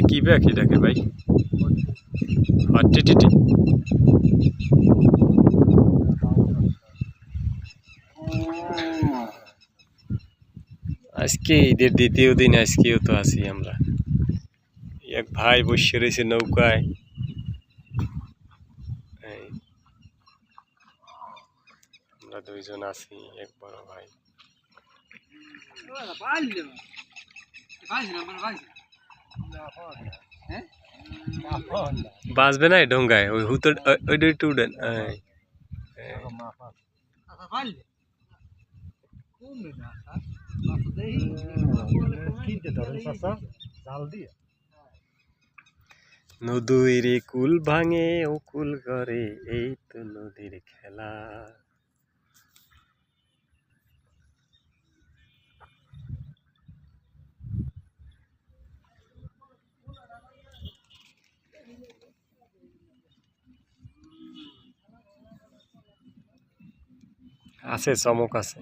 পাখি ডাকে ভাই? টিটিটি। আজকে ঈদের দ্বিতীয় দিন, আজকেও তো আছি আমরা। এক ভাই বসে রয়েছে নৌকায়। আমরা দুইজন আছি, এক বড় ভাই। বাঁচবে না এই ডোঙ্গায় ওই হুতো ওইটা একটু উঠেন। নদীর কুল ভাঙে ও কুল করে, এই তো নদীর খেলা। আছে চমক আছে।